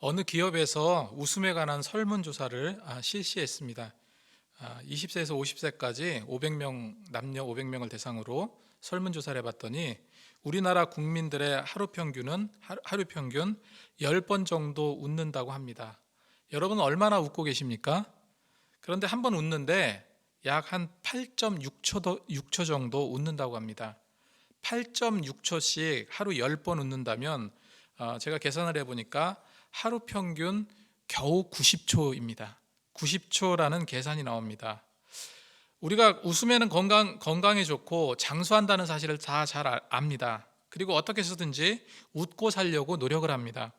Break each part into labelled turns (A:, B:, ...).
A: 어느 기업에서 웃음에 관한 설문조사를 아, 실시했습니다. 20세에서 50세까지 500명 남녀 500명을 대상으로 설문조사를 해봤더니 우리나라 국민들의 하루 평균은 하루, 평균 10번 정도 웃는다고 합니다. 여러분 얼마나 웃고 계십니까? 그런데 한 번 웃는데 약 한 8.6초 6초 정도 웃는다고 합니다. 8.6초씩 하루 10번 웃는다면 어, 제가 계산을 해보니까 하루 평균 겨우 90초입니다. 90초라는 계산이 나옵니다. 우리가 웃으면 건강 건강에 좋고 장수한다는 사실을 다 잘 압니다. 그리고 어떻게 해서든지 웃고 살려고 노력을 합니다.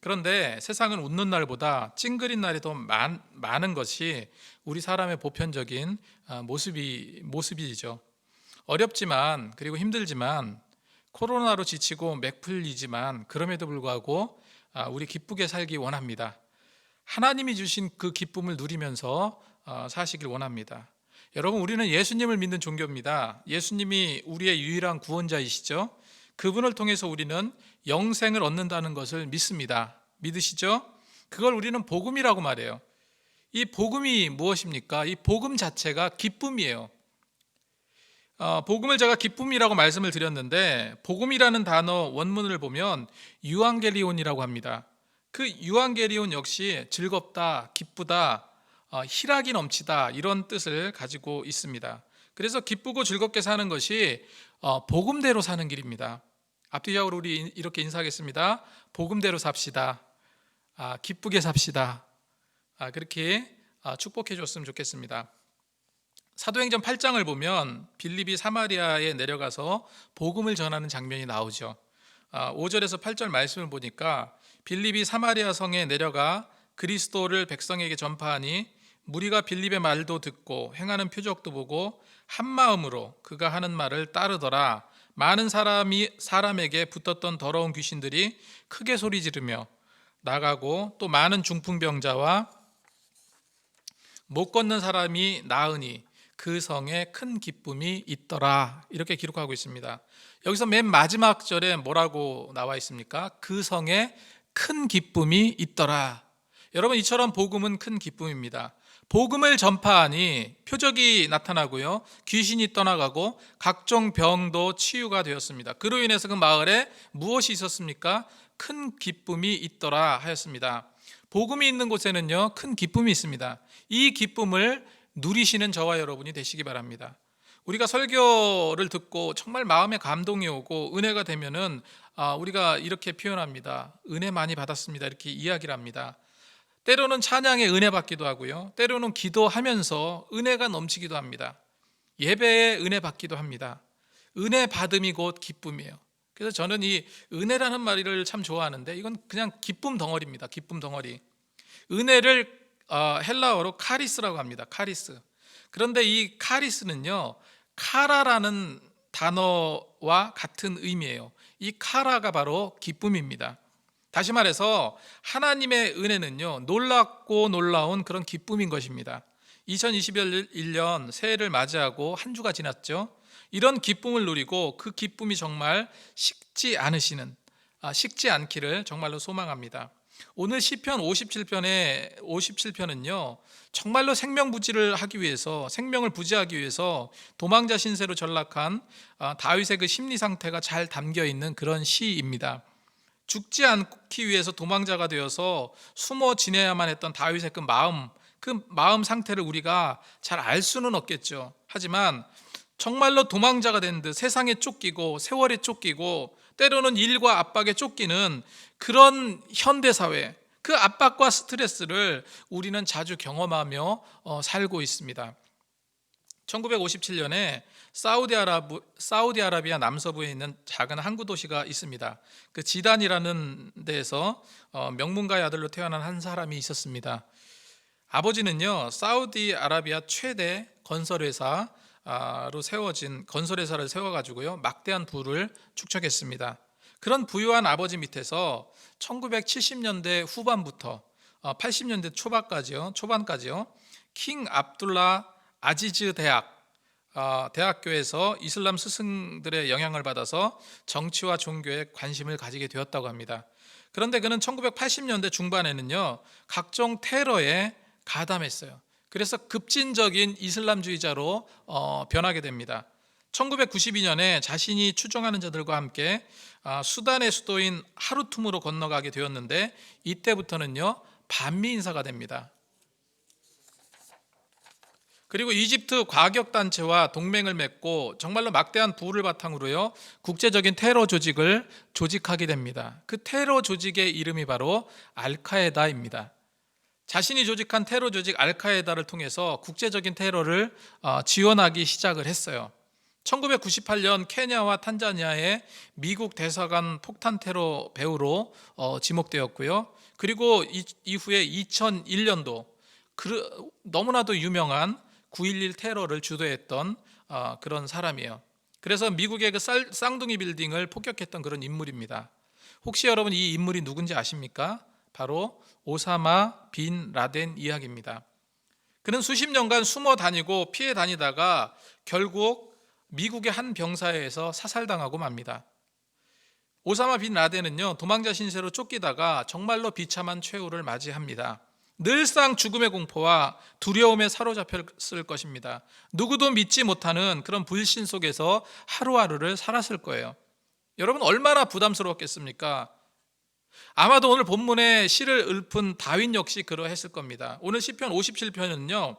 A: 그런데 세상은 웃는 날보다 찡그린 날이 더 많, 많은 것이 우리 사람의 보편적인 아, 모습이 모습이죠. 어렵지만 그리고 힘들지만 코로나로 지치고 맥풀리지만 그럼에도 불구하고 아, 우리 기쁘게 살기 원합니다. 하나님이 주신 그 기쁨을 누리면서 어, 사시길 원합니다. 여러분 우리는 예수님을 믿는 종교입니다. 예수님이 우리의 유일한 구원자이시죠. 그분을 통해서 우리는 영생을 얻는다는 것을 믿습니다. 믿으시죠? 그걸 우리는 복음이라고 말해요. 이 복음이 무엇입니까? 이 복음 자체가 기쁨이에요. 어, 복음을 제가 기쁨이라고 말씀을 드렸는데 복음이라는 단어 원문을 보면 유앙겔리온이라고 합니다. 그 유앙겔리온 역시 즐겁다, 기쁘다, 어, 희락이 넘치다 이런 뜻을 가지고 있습니다. 그래서 기쁘고 즐겁게 사는 것이 어, 복음대로 사는 길입니다. 앞뒤적으로 우리 이렇게 인사하겠습니다. 복음대로 삽시다. 아, 기쁘게 삽시다. 아, 그렇게 아, 축복해 줬으면 좋겠습니다. 사도행전 8장을 보면 빌립이 사마리아에 내려가서 복음을 전하는 장면이 나오죠. 5절에서 8절 말씀을 보니까 빌립이 사마리아 성에 내려가 그리스도를 백성에게 전파하니 무리가 빌립의 말도 듣고 행하는 표적도 보고 한 마음으로 그가 하는 말을 따르더라. 많은 사람이 사람에게 붙었던 더러운 귀신들이 크게 소리 지르며 나가고 또 많은 중풍병자와 못 걷는 사람이 나으니 그 성에 큰 기쁨이 있더라. 이렇게 기록하고 있습니다. 여기서 맨 마지막 절에 뭐라고 나와 있습니까? 그 성에 큰 기쁨이 있더라. 여러분 이처럼 복음은 큰 기쁨입니다. 복음을 전파하니 표적이 나타나고요. 귀신이 떠나가고 각종 병도 치유가 되었습니다. 그로 인해서 그 마을에 무엇이 있었습니까? 큰 기쁨이 있더라 하였습니다. 복음이 있는 곳에는요, 큰 기쁨이 있습니다. 이 기쁨을 누리시는 저와 여러분이 되시기 바랍니다. 우리가 설교를 듣고 정말 마음에 감동이 오고 은혜가 되면은 아, 우리가 이렇게 표현합니다. 은혜 많이 받았습니다. 이렇게 이야기를 합니다. 때로는 찬양에 은혜 받기도 하고요. 때로는 기도하면서 은혜가 넘치기도 합니다. 예배에 은혜 받기도 합니다. 은혜 받음이 곧 기쁨이에요. 그래서 저는 이 은혜라는 말을 참 좋아하는데 이건 그냥 기쁨 덩어리입니다. 기쁨 덩어리. 은혜를 어, 헬라어로 카리스라고 합니다. 카리스. 그런데 이 카리스는요, 카라라는 단어와 같은 의미예요. 이 카라가 바로 기쁨입니다. 다시 말해서 하나님의 은혜는요, 놀랍고 놀라운 그런 기쁨인 것입니다. 2021년 새해를 맞이하고 한 주가 지났죠. 이런 기쁨을 누리고 그 기쁨이 정말 식지 않으시는, 아, 식지 않기를 정말로 소망합니다. 오늘 시편 57편의 57편은요. 정말로 생명 부지를 하기 위해서 생명을 부지하기 위해서 도망자 신세로 전락한 아, 다윗의 그 심리 상태가 잘 담겨 있는 그런 시입니다. 죽지 않기 위해서 도망자가 되어서 숨어 지내야만 했던 다윗의 그 마음, 그 마음 상태를 우리가 잘 알 수는 없겠죠. 하지만 정말로 도망자가 된 듯 세상에 쫓기고 세월에 쫓기고 때로는 일과 압박에 쫓기는 그런 현대 사회, 그 압박과 스트레스를 우리는 자주 경험하며 어, 살고 있습니다. 1957년에 사우디아라브, 사우디아라비아 남서부에 있는 작은 항구 도시가 있습니다. 그 지단이라는 데에서 어, 명문가의 아들로 태어난 한 사람이 있었습니다. 아버지는요 사우디아라비아 최대 건설회사 로 세워진 건설 회사를 세워 가지고요 막대한 부를 축적했습니다. 그런 부유한 아버지 밑에서 1970년대 후반부터 80년대 초반까지요 초반까지요 킹 압둘라 아지즈 대학 어, 대학교에서 이슬람 스승들의 영향을 받아서 정치와 종교에 관심을 가지게 되었다고 합니다. 그런데 그는 1980년대 중반에는요, 각종 테러에 가담했어요. 그래서 급진적인 이슬람주의자로 어, 변하게 됩니다. 1992년에 자신이 추종하는 자들과 함께 아, 수단의 수도인 하루툼으로 건너가게 되었는데 이때부터는요 반미 인사가 됩니다. 그리고 이집트 과격 단체와 동맹을 맺고 정말로 막대한 부를 바탕으로요 국제적인 테러 조직을 조직하게 됩니다. 그 테러 조직의 이름이 바로 알카에다입니다. 자신이 조직한 테러 조직 알카에다를 통해서 국제적인 테러를 어, 지원하기 시작을 했어요. 1998년 케냐와 탄자니아에 미국 대사관 폭탄 테러 배후로 어, 지목되었고요. 그리고 이, 이후에 2001년도 그, 너무나도 유명한 9.11 테러를 주도했던 어, 그런 사람이에요. 그래서 미국의 그 쌀, 쌍둥이 빌딩을 폭격했던 그런 인물입니다. 혹시 여러분 이 인물이 누군지 아십니까? 바로 오사마 빈 라덴 이야기입니다. 그는 수십 년간 숨어 다니고 피해 다니다가 결국 미국의 한 병사에서 사살당하고 맙니다. 오사마 빈 라덴은요 도망자 신세로 쫓기다가 정말로 비참한 최후를 맞이합니다. 늘상 죽음의 공포와 두려움에 사로잡혔을 것입니다. 누구도 믿지 못하는 그런 불신 속에서 하루하루를 살았을 거예요. 여러분 얼마나 부담스러웠겠습니까? 아마도 오늘 본문에 시를 읊은 다윗 역시 그러했을 겁니다. 오늘 시편 57편은요.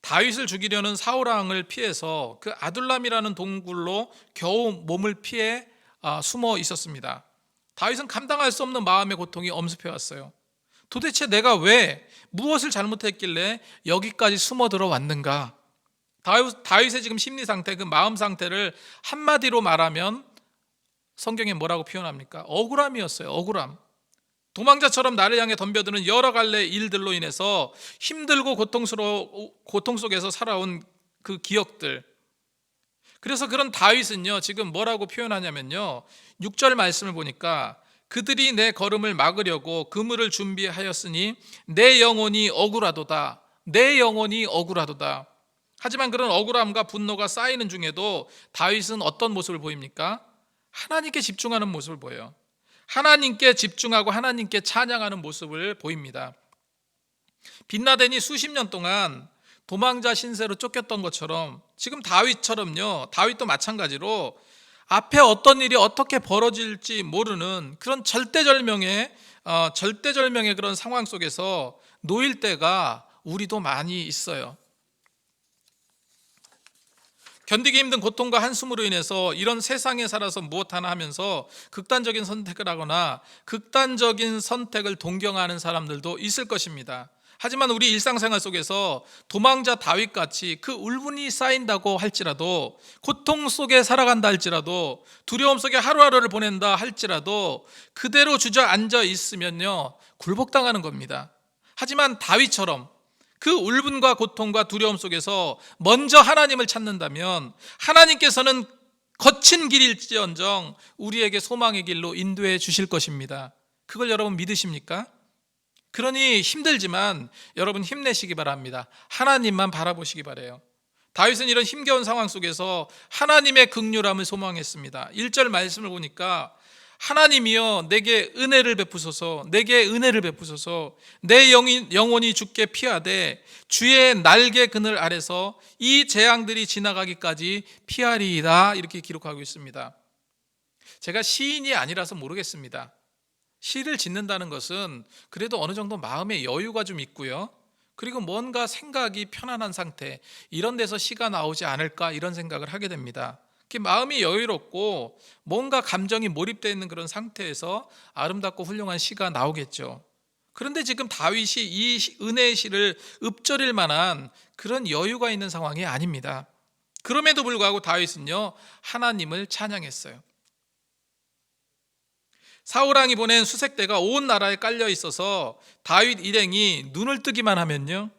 A: 다윗을 죽이려는 사울 왕을 피해서 그 아둘람이라는 동굴로 겨우 몸을 피해 아, 숨어 있었습니다. 다윗은 감당할 수 없는 마음의 고통이 엄습해 왔어요. 도대체 내가 왜 무엇을 잘못했길래 여기까지 숨어 들어왔는가? 다윗, 다윗의 지금 심리 상태, 그 마음 상태를 한마디로 말하면 성경에 뭐라고 표현합니까? 억울함이었어요. 억울함. 도망자처럼 나를 향해 덤벼드는 여러 갈래 일들로 인해서 힘들고 고통스러워 고통 속에서 살아온 그 기억들. 그래서 그런 다윗은요, 지금 뭐라고 표현하냐면요. 6절 말씀을 보니까 그들이 내 걸음을 막으려고 그물을 준비하였으니 내 영혼이 억울하도다. 내 영혼이 억울하도다. 하지만 그런 억울함과 분노가 쌓이는 중에도 다윗은 어떤 모습을 보입니까? 하나님께 집중하는 모습을 보여요. 하나님께 집중하고 하나님께 찬양하는 모습을 보입니다. 빛나덴이 수십 년 동안 도망자 신세로 쫓겼던 것처럼 지금 다윗처럼요. 다윗도 마찬가지로 앞에 어떤 일이 어떻게 벌어질지 모르는 그런 절대절명의 어, 절대절명의 그런 상황 속에서 놓일 때가 우리도 많이 있어요. 견디기 힘든 고통과 한숨으로 인해서 이런 세상에 살아서 무엇 하나 하면서 극단적인 선택을 하거나 극단적인 선택을 동경하는 사람들도 있을 것입니다. 하지만 우리 일상생활 속에서 도망자 다윗 같이 그 울분이 쌓인다고 할지라도 고통 속에 살아간다 할지라도 두려움 속에 하루하루를 보낸다 할지라도 그대로 주저앉아 있으면요 굴복당하는 겁니다. 하지만 다윗처럼 그 울분과 고통과 두려움 속에서 먼저 하나님을 찾는다면 하나님께서는 거친 길일지언정 우리에게 소망의 길로 인도해 주실 것입니다. 그걸 여러분 믿으십니까? 그러니 힘들지만 여러분 힘내시기 바랍니다. 하나님만 바라보시기 바래요. 다윗은 이런 힘겨운 상황 속에서 하나님의 극률함을 소망했습니다. 1절 말씀을 보니까 하나님이여 내게 은혜를 베푸소서 내게 은혜를 베푸소서 내 영이, 영혼이 죽게 피하되 주의 날개 그늘 아래서 이 재앙들이 지나가기까지 피하리이다 이렇게 기록하고 있습니다. 제가 시인이 아니라서 모르겠습니다. 시를 짓는다는 것은 그래도 어느 정도 마음의 여유가 좀 있고요. 그리고 뭔가 생각이 편안한 상태 이런 데서 시가 나오지 않을까 이런 생각을 하게 됩니다. 마음이 여유롭고 뭔가 감정이 몰입되어 있는 그런 상태에서 아름답고 훌륭한 시가 나오겠죠. 그런데 지금 다윗이 이 은혜의 시를 읊조릴 만한 그런 여유가 있는 상황이 아닙니다. 그럼에도 불구하고 다윗은요 하나님을 찬양했어요. 사울왕이 보낸 수색대가 온 나라에 깔려 있어서 다윗 일행이 눈을 뜨기만 하면요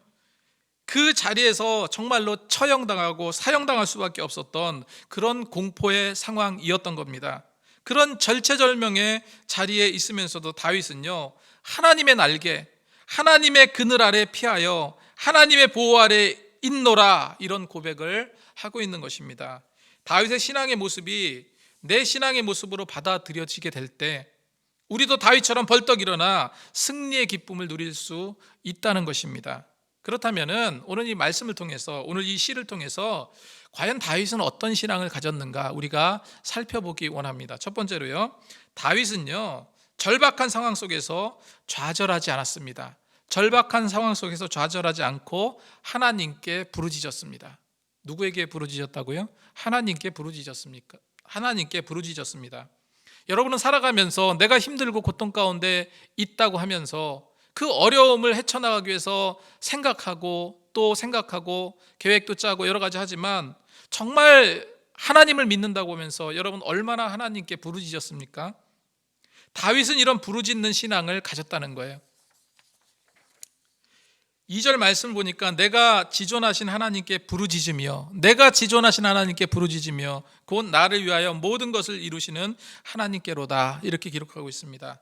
A: 그 자리에서 정말로 처형당하고 사형당할 수밖에 없었던 그런 공포의 상황이었던 겁니다. 그런 절체절명의 자리에 있으면서도 다윗은요, 하나님의 날개, 하나님의 그늘 아래 피하여 하나님의 보호 아래 있노라 이런 고백을 하고 있는 것입니다. 다윗의 신앙의 모습이 내 신앙의 모습으로 받아들여지게 될 때, 우리도 다윗처럼 벌떡 일어나 승리의 기쁨을 누릴 수 있다는 것입니다. 그렇다면은 오늘 이 말씀을 통해서 오늘 이 시를 통해서 과연 다윗은 어떤 신앙을 가졌는가 우리가 살펴보기 원합니다. 첫 번째로요. 다윗은요. 절박한 상황 속에서 좌절하지 않았습니다. 절박한 상황 속에서 좌절하지 않고 하나님께 부르짖었습니다. 누구에게 부르짖었다고요? 하나님께 부르짖었습니까? 하나님께 부르짖었습니다. 여러분은 살아가면서 내가 힘들고 고통 가운데 있다고 하면서 그 어려움을 헤쳐나가기 위해서 생각하고 또 생각하고 계획도 짜고 여러 가지 하지만 정말 하나님을 믿는다고 하면서 여러분 얼마나 하나님께 부르짖었습니까? 다윗은 이런 부르짖는 신앙을 가졌다는 거예요. 2절 말씀을 보니까 내가 지존하신 하나님께 부르짖으며 내가 지존하신 하나님께 부르짖으며 곧 나를 위하여 모든 것을 이루시는 하나님께로다 이렇게 기록하고 있습니다.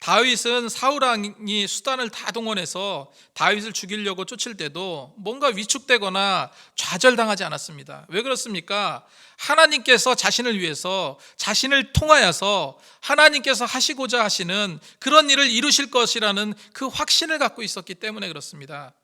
A: 다윗은 사울 왕이 수단을 다 동원해서 다윗을 죽이려고 쫓을 때도 뭔가 위축되거나 좌절당하지 않았습니다. 왜 그렇습니까? 하나님께서 자신을 위해서 자신을 통하여서 하나님께서 하시고자 하시는 그런 일을 이루실 것이라는 그 확신을 갖고 있었기 때문에 그렇습니다.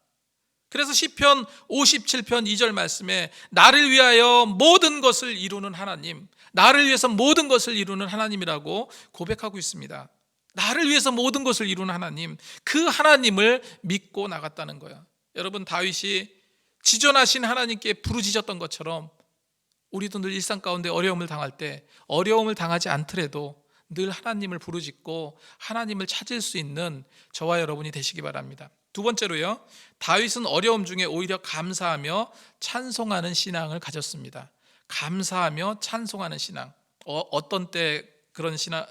A: 그래서 시편 57편 2절 말씀에 나를 위하여 모든 것을 이루는 하나님, 나를 위해서 모든 것을 이루는 하나님이라고 고백하고 있습니다. 나를 위해서 모든 것을 이루는 하나님, 그 하나님을 믿고 나갔다는 거예요. 여러분 다윗이 지존하신 하나님께 부르짖었던 것처럼 우리도 늘 일상 가운데 어려움을 당할 때 어려움을 당하지 않더라도 늘 하나님을 부르짖고 하나님을 찾을 수 있는 저와 여러분이 되시기 바랍니다. 두 번째로요. 다윗은 어려움 중에 오히려 감사하며 찬송하는 신앙을 가졌습니다. 감사하며 찬송하는 신앙. 어, 떤때 그런 신앙 어,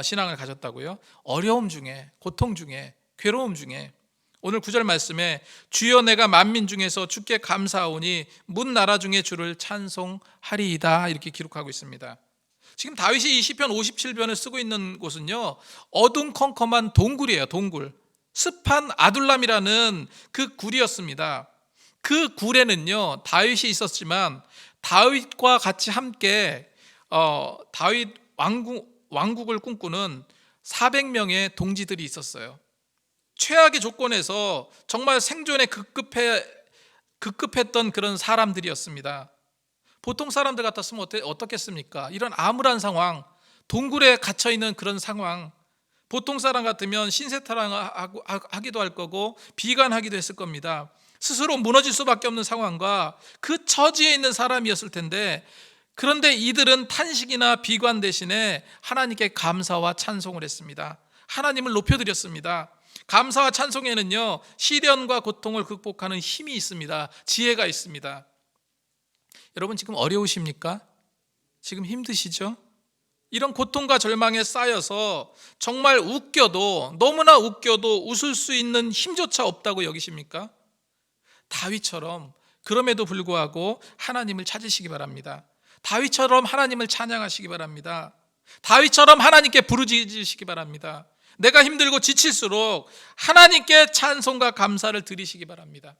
A: 신앙을 가졌다고요? 어려움 중에, 고통 중에, 괴로움 중에 오늘 구절 말씀에 주여 내가 만민 중에서 주께 감사하오니 문 나라 중에 주를 찬송하리이다 이렇게 기록하고 있습니다. 지금 다윗이 이 시편 57편을 쓰고 있는 곳은요. 어둠컴컴한 동굴이에요. 동굴. 습한 아둘람이라는 그 굴이었습니다. 그 굴에는요. 다윗이 있었지만 다윗과 같이 함께 어, 다윗 왕궁 왕국을 꿈꾸는 400명의 동지들이 있었어요. 최악의 조건에서 정말 생존에 급급해 급급했던 그런 사람들이었습니다. 보통 사람들 같았으면 어때, 어떻겠습니까? 이런 암울한 상황, 동굴에 갇혀 있는 그런 상황, 보통 사람 같으면 신세타랑하기도 할 거고 비관하기도 했을 겁니다. 스스로 무너질 수밖에 없는 상황과 그 처지에 있는 사람이었을 텐데 그런데 이들은 탄식이나 비관 대신에 하나님께 감사와 찬송을 했습니다. 하나님을 높여드렸습니다. 감사와 찬송에는요, 시련과 고통을 극복하는 힘이 있습니다. 지혜가 있습니다. 여러분 지금 어려우십니까? 지금 힘드시죠? 이런 고통과 절망에 쌓여서 정말 웃겨도 너무나 웃겨도 웃을 수 있는 힘조차 없다고 여기십니까? 다윗처럼 그럼에도 불구하고 하나님을 찾으시기 바랍니다. 다윗처럼 하나님을 찬양하시기 바랍니다. 다윗처럼 하나님께 부르짖으시기 바랍니다. 내가 힘들고 지칠수록 하나님께 찬송과 감사를 드리시기 바랍니다.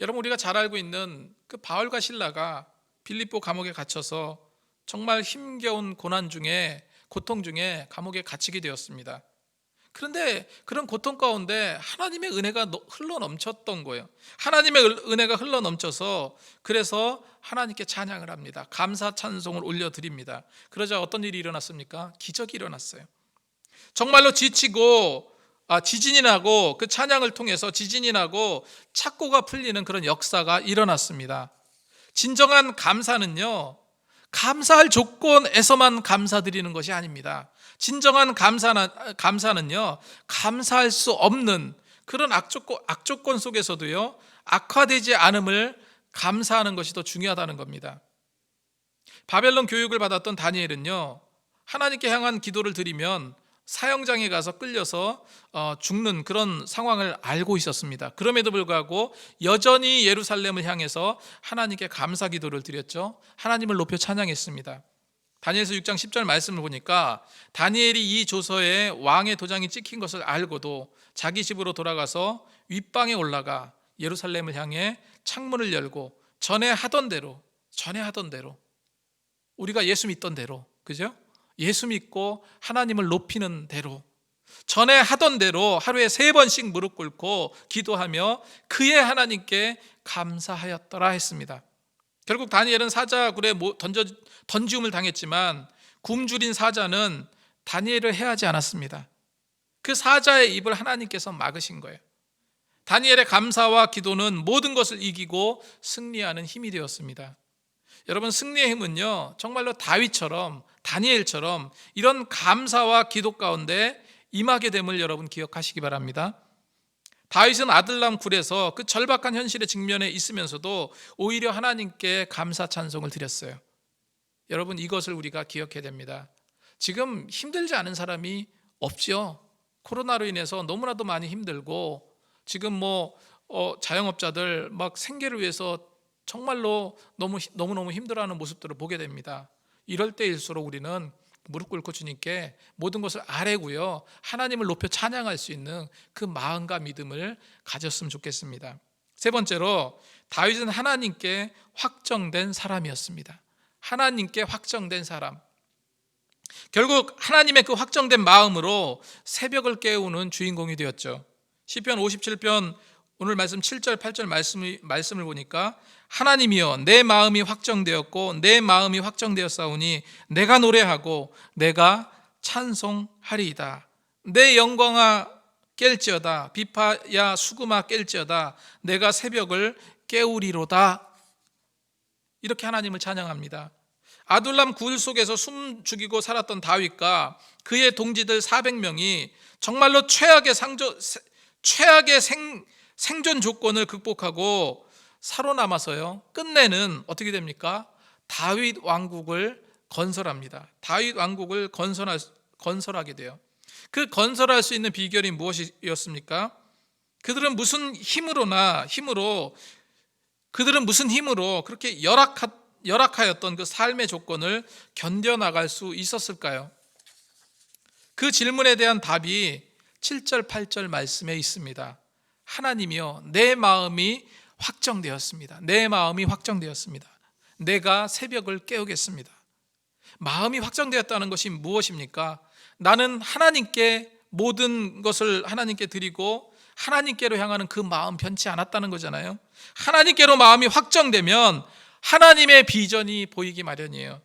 A: 여러분 우리가 잘 알고 있는 그 바울과 신라가 빌립보 감옥에 gat혀서 정말 힘겨운 고난 중에 고통 중에 감옥에 갇히게 되었습니다. 그런데 그런 고통 가운데 하나님의 은혜가 흘러 넘쳤던 거예요. 하나님의 은혜가 흘러 넘쳐서 그래서 하나님께 찬양을 합니다. 감사 찬송을 올려 드립니다. 그러자 어떤 일이 일어났습니까? 기적이 일어났어요. 정말로 지치고 아, 지진이 나고 그 찬양을 통해서 지진이 나고 착고가 풀리는 그런 역사가 일어났습니다. 진정한 감사는요, 감사할 조건에서만 감사드리는 것이 아닙니다. 진정한 감사는, 감사는요, 감사할 수 없는 그런 악조건, 악조건 속에서도요, 악화되지 않음을 감사하는 것이 더 중요하다는 겁니다. 바벨론 교육을 받았던 다니엘은요, 하나님께 향한 기도를 드리면 사형장에 가서 끌려서 어, 죽는 그런 상황을 알고 있었습니다. 그럼에도 불구하고 여전히 예루살렘을 향해서 하나님께 감사 기도를 드렸죠. 하나님을 높여 찬양했습니다. 다니엘서 6장 10절 말씀을 보니까 다니엘이 이 조서에 왕의 도장이 찍힌 것을 알고도 자기 집으로 돌아가서 윗방에 올라가 예루살렘을 향해 창문을 열고 전에 하던 대로 전에 하던 대로 우리가 예수 믿던 대로 그죠? 예수 믿고 하나님을 높이는 대로 전에 하던 대로 하루에 세 번씩 무릎 꿇고 기도하며 그의 하나님께 감사하였더라 했습니다. 결국 다니엘은 사자굴에 모- 던져 던지움을 당했지만 굶주린 사자는 다니엘을 해하지 않았습니다. 그 사자의 입을 하나님께서 막으신 거예요. 다니엘의 감사와 기도는 모든 것을 이기고 승리하는 힘이 되었습니다. 여러분 승리의 힘은요 정말로 다윗처럼 다니엘처럼 이런 감사와 기도 가운데 임하게 됨을 여러분 기억하시기 바랍니다. 다윗은 아들람 굴에서 그 절박한 현실에 직면해 있으면서도 오히려 하나님께 감사 찬송을 드렸어요. 여러분 이것을 우리가 기억해야 됩니다. 지금 힘들지 않은 사람이 없죠. 코로나로 인해서 너무나도 많이 힘들고 지금 뭐 어, 자영업자들 막 생계를 위해서 정말로 너무 너무 너무 힘들어하는 모습들을 보게 됩니다. 이럴 때일수록 우리는 무릎 꿇고 주님께 모든 것을 아뢰고요 하나님을 높여 찬양할 수 있는 그 마음과 믿음을 가졌으면 좋겠습니다. 세 번째로 다윗은 하나님께 확정된 사람이었습니다. 하나님께 확정된 사람. 결국 하나님의 그 확정된 마음으로 새벽을 깨우는 주인공이 되었죠. 시편 57편 오늘 말씀 7절 8절 말씀을 말씀을 보니까 하나님이여 내 마음이 확정되었고 내 마음이 확정되었사오니 내가 노래하고 내가 찬송하리이다. 내 영광아 깰지어다 비파야 수금아 깰지어다 내가 새벽을 깨우리로다. 이렇게 하나님을 찬양합니다. 아둘람 굴 속에서 숨 죽이고 살았던 다윗과 그의 동지들 400명이 정말로 최악의 상조, 최악의 생, 생존 조건을 극복하고 살아남아서요. 끝내는 어떻게 됩니까? 다윗 왕국을 건설합니다. 다윗 왕국을 건설할, 건설하게 돼요. 그 건설할 수 있는 비결이 무엇이었습니까? 그들은 무슨 힘으로나 힘으로 그들은 무슨 힘으로 그렇게 열악하, 열악하였던 그 삶의 조건을 견뎌 나갈 수 있었을까요? 그 질문에 대한 답이 7절, 8절 말씀에 있습니다. 하나님이여, 내 마음이 확정되었습니다. 내 마음이 확정되었습니다. 내가 새벽을 깨우겠습니다. 마음이 확정되었다는 것이 무엇입니까? 나는 하나님께 모든 것을 하나님께 드리고 하나님께로 향하는 그 마음 변치 않았다는 거잖아요. 하나님께로 마음이 확정되면 하나님의 비전이 보이기 마련이에요.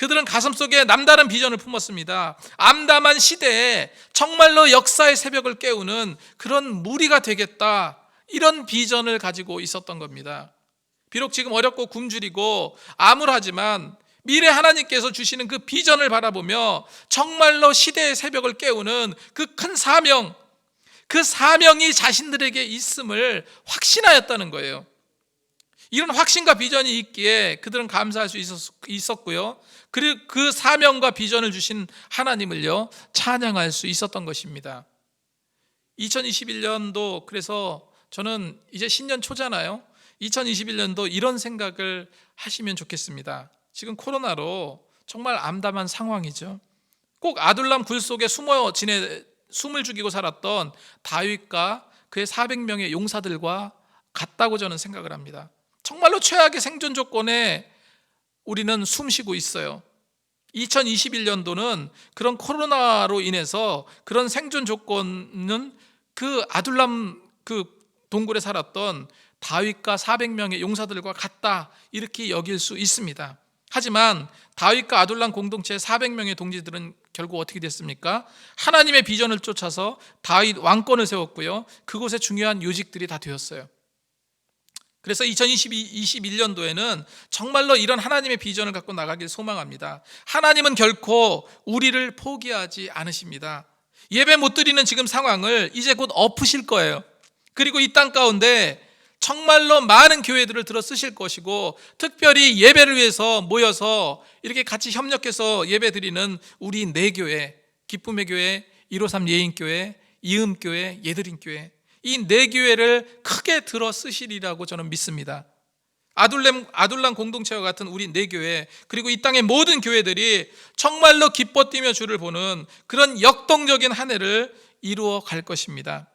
A: 그들은 가슴 속에 남다른 비전을 품었습니다. 암담한 시대에 정말로 역사의 새벽을 깨우는 그런 무리가 되겠다. 이런 비전을 가지고 있었던 겁니다. 비록 지금 어렵고 굶주리고 암울하지만 미래 하나님께서 주시는 그 비전을 바라보며 정말로 시대의 새벽을 깨우는 그 큰 사명, 그 사명이 자신들에게 있음을 확신하였다는 거예요. 이런 확신과 비전이 있기에 그들은 감사할 수 있었고요. 그리고 그 사명과 비전을 주신 하나님을요, 찬양할 수 있었던 것입니다. 2021년도 그래서 저는 이제 신년 초잖아요. 2021년도 이런 생각을 하시면 좋겠습니다. 지금 코로나로 정말 암담한 상황이죠. 꼭 아둘람 굴 속에 숨어 지내 숨을 죽이고 살았던 다윗과 그의 400명의 용사들과 같다고 저는 생각을 합니다. 정말로 최악의 생존 조건에 우리는 숨쉬고 있어요. 2021년도는 그런 코로나로 인해서 그런 생존 조건은 그 아둘람 그 동굴에 살았던 다윗과 400명의 용사들과 같다 이렇게 여길 수 있습니다. 하지만 다윗과 아둘람 공동체의 400명의 동지들은 결국 어떻게 됐습니까? 하나님의 비전을 쫓아서 다윗 왕권을 세웠고요. 그곳에 중요한 요직들이 다 되었어요. 그래서 2021년도에는 정말로 이런 하나님의 비전을 갖고 나가길 소망합니다. 하나님은 결코 우리를 포기하지 않으십니다. 예배 못 드리는 지금 상황을 이제 곧 엎으실 거예요. 그리고 이 땅 가운데 정말로 많은 교회들을 들어 쓰실 것이고 특별히 예배를 위해서 모여서 이렇게 같이 협력해서 예배 드리는 우리 네 교회, 기쁨의 교회, 153 예인교회, 이음교회, 예드림교회 이 네 교회를 크게 들어 쓰시리라고 저는 믿습니다. 아둘람, 아둘람 공동체와 같은 우리 네 교회 그리고 이 땅의 모든 교회들이 정말로 기뻐 뛰며 주를 보는 그런 역동적인 한 해를 이루어 갈 것입니다.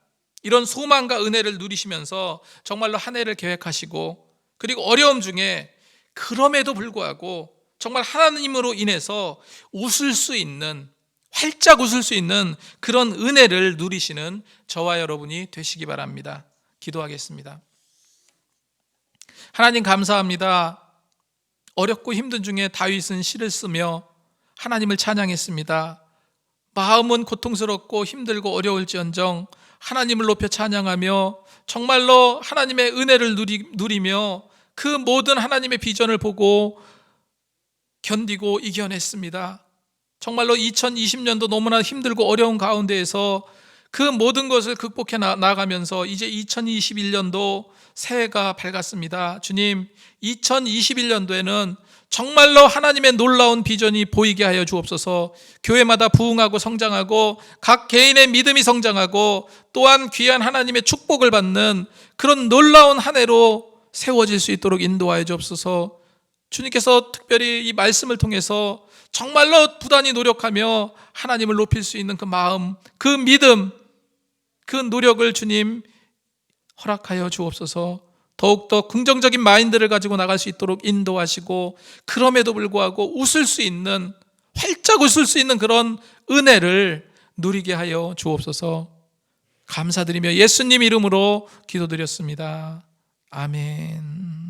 A: 이런 소망과 은혜를 누리시면서 정말로 한 해를 계획하시고 그리고 어려움 중에 그럼에도 불구하고 정말 하나님으로 인해서 웃을 수 있는 활짝 웃을 수 있는 그런 은혜를 누리시는 저와 여러분이 되시기 바랍니다. 기도하겠습니다. 하나님 감사합니다. 어렵고 힘든 중에 다윗은 시를 쓰며 하나님을 찬양했습니다. 마음은 고통스럽고 힘들고 어려울지언정 하나님을 높여 찬양하며 정말로 하나님의 은혜를 누리, 누리며 그 모든 하나님의 비전을 보고 견디고 이겨냈습니다. 정말로 2020년도 너무나 힘들고 어려운 가운데에서 그 모든 것을 극복해 나- 나가면서 이제 2021년도 새해가 밝았습니다. 주님, 2021년도에는 정말로 하나님의 놀라운 비전이 보이게 하여 주옵소서. 교회마다 부흥하고 성장하고 각 개인의 믿음이 성장하고 또한 귀한 하나님의 축복을 받는 그런 놀라운 한 해로 세워질 수 있도록 인도하여 주옵소서. 주님께서 특별히 이 말씀을 통해서 정말로 부단히 노력하며 하나님을 높일 수 있는 그 마음, 그 믿음, 그 노력을 주님 허락하여 주옵소서. 더욱더 긍정적인 마인드를 가지고 나갈 수 있도록 인도하시고 그럼에도 불구하고 웃을 수 있는 활짝 웃을 수 있는 그런 은혜를 누리게 하여 주옵소서. 감사드리며 예수님 이름으로 기도드렸습니다. 아멘.